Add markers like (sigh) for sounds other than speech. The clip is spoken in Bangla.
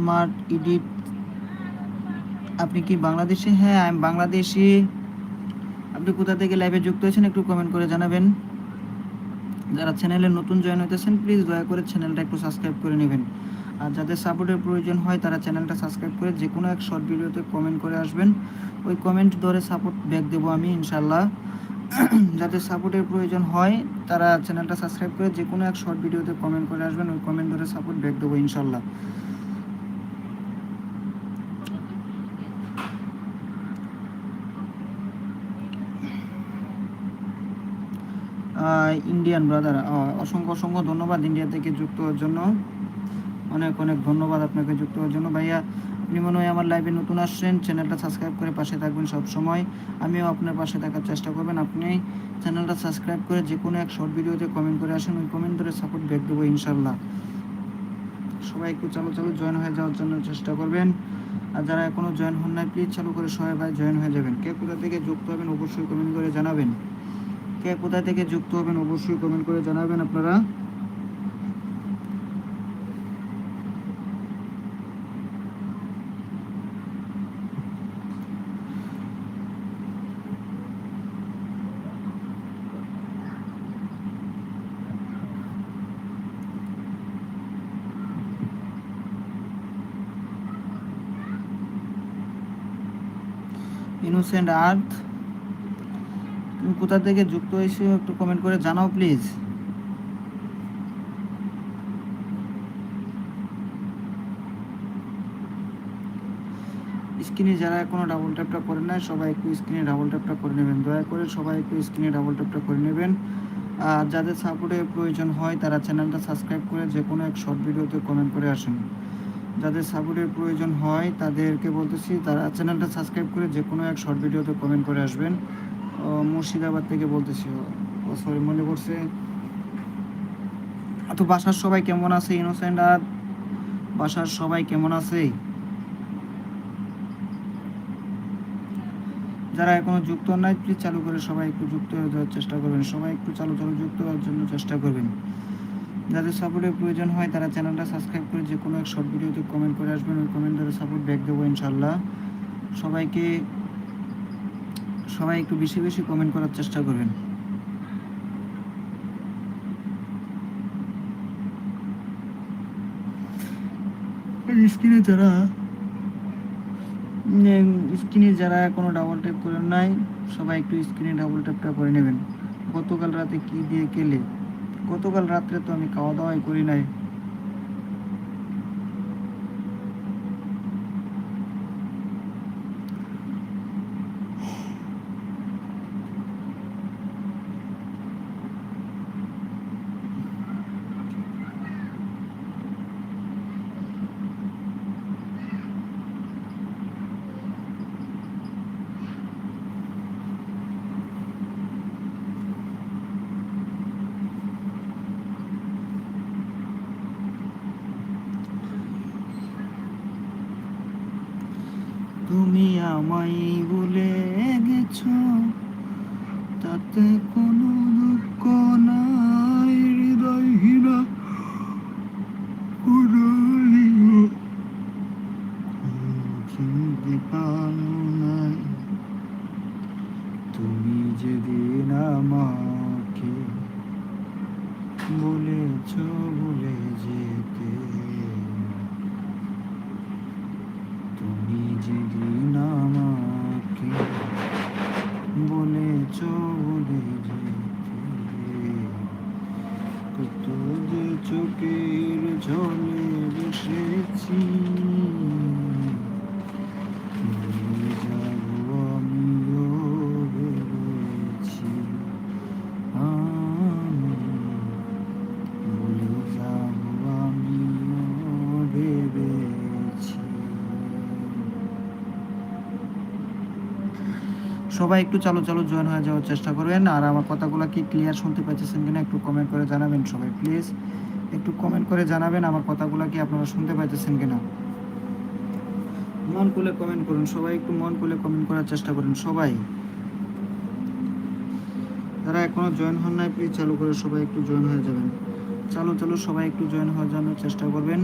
স্মার্ট এডিট আপনি কি বাংলাদেশি? হ্যাঁ আমি বাংলাদেশি। আপনি কোথা থেকে লাইভে যুক্ত হয়েছেন একটু কমেন্ট করে জানাবেন। যারা চ্যানেলে নতুন জয়েন হইতেছেন প্লিজ দয়া করে চ্যানেলটা একটু সাবস্ক্রাইব করে নেবেন। আর যাদের সাপোর্টের প্রয়োজন হয়, তারা চ্যানেলটা সাবস্ক্রাইব করে যে কোনো এক শর্ট ভিডিওতে কমেন্ট করে আসবেন। ওই কমেন্ট ধরে সাপোর্ট ব্যাক দেবো আমি ইনশাল্লাহ (clears throat) যাদের সাপোর্টের প্রয়োজন হয়, তারা চ্যানেলটা সাবস্ক্রাইব করে যে কোনো এক শর্ট ভিডিওতে কমেন্ট করে আসবেন। ওই কমেন্ট ধরে সাপোর্ট ব্যাক দেবো ইনশাল্লাহ ইন্ডিয়ান ব্রাদার অসংখ্য অসংখ্য ধন্যবাদ ইন্ডিয়া থেকে যুক্ত হওয়ার জন্য। অনেক অনেক ধন্যবাদ আপনাকে যুক্ত হওয়ার জন্য। ভাইয়া, আপনি মনে হয় আমার লাইভে নতুন আসছেন চ্যানেলটা সাবস্ক্রাইব করে পাশে থাকবেন সব সময় আমিও আপনার পাশে থাকার চেষ্টা করবেন। আপনি চ্যানেলটা সাবস্ক্রাইব করে যে কোনো এক শর্ট ভিডিওতে কমেন্ট করে আসেন, ওই কমেন্ট ধরে সাপোর্ট ব্যাক দেবো ইনশাল্লাহ সবাই একটু চালু চালু জয়েন হয়ে যাওয়ার জন্য চেষ্টা করবেন। আর যারা এখনও জয়েন হন নাই প্লিজ চালু করে সবাই ভাই জয়েন হয়ে যাবেন। কে কোথা থেকে যুক্ত হবেন, অবশ্যই কমেন্ট করে জানাবেন। কে কোথা থেকে যুক্ত হবেন অবশ্যই কমেন্ট করে জানাবেন আপনারা। ইনোসেন্ট আর্থ কোথা থেকে যুক্ত হয়েছো একটু কমেন্ট করে জানাও প্লিজ স্ক্রিনে যারা এখনও ডাবল ট্যাপটা করে নেয় সবাই একটু স্ক্রিনে ডাবল ট্যাপটা করে নেবেন। দয়া করে সবাই একটু স্ক্রিনে ডাবল ট্যাপটা করে নেবেন। আর যাদের সাপোর্টের প্রয়োজন হয়, তারা চ্যানেলটা সাবস্ক্রাইব করে যে কোনো এক শর্ট ভিডিওতে কমেন্ট করে আসেন। যাদের সাপোর্টের প্রয়োজন হয়, তাদেরকে বলতেছি, তারা চ্যানেলটা সাবস্ক্রাইব করে যে কোনো এক শর্ট ভিডিওতে কমেন্ট করে আসবেন। মুর্শিদাবাদ থেকে বলতেছি সরি মনে পড়ছে। তো বাসার সবাই কেমন আছে, ইনোসেন্ট আর? বাসার সবাই কেমন আছে? যারা এখনও যুক্ত নাই প্লিজ চালু করে সবাই একটু যুক্ত হয়ে যাওয়ার চেষ্টা করবেন। সবাই একটু চালু চালু যুক্ত হওয়ার জন্য চেষ্টা করবেন। যাদের সাপোর্টের প্রয়োজন হয়, তারা চ্যানেলটা সাবস্ক্রাইব করে যে কোনো এক শর্ট ভিডিওতে কমেন্ট করে আসবেন। ওই কমেন্ট ধরে সাপোর্ট ব্যাক দেবো ইনশাল্লাহ সবাইকে সবাই একটু বেশি বেশি কমেন্ট করার চেষ্টা করবেন। স্ক্রিনে যারা স্ক্রিনে যারা এখনও ডাবল ট্যাপ করেন নাই সবাই একটু স্ক্রিনে ডাবল ট্যাপটা করে নেবেন। গতকাল রাতে কি দিয়ে কেলে? গতকাল রাত্রে তো আমি খাওয়া দাওয়াই করি নাই। তুমি আমায় বলে গেছো, তাতে কোনো দুঃখ নাই, হৃদয়হীনা চিনতে নাই, তুমি যেদিন আমাকে বলেছ জলে বসেছি সবাই একটু চালু চালু জয়েন হয়ে যাওয়ার চেষ্টা করবেন, আর আমার কথাগুলো কি ক্লিয়ার শুনতে পাচ্ছেন কিনা একটু কমেন্ট করে জানাবেন সবাই প্লিজ একটু কমেন্ট করে জানাবেন, আমার কথাগুলো কি আপনারা শুনতে পাইতেছেন কিনা? মন খুলে কমেন্ট করুন, সবাই একটু মন খুলে কমেন্ট করার চেষ্টা করুন, সবাই। যারা এখনও জয়েন হন নাই প্লিজ চালু করে সবাই একটু জয়েন হয়ে যাবেন। চালু চালু সবাই একটু জয়েন হয়ে জন্য চেষ্টা করবেন।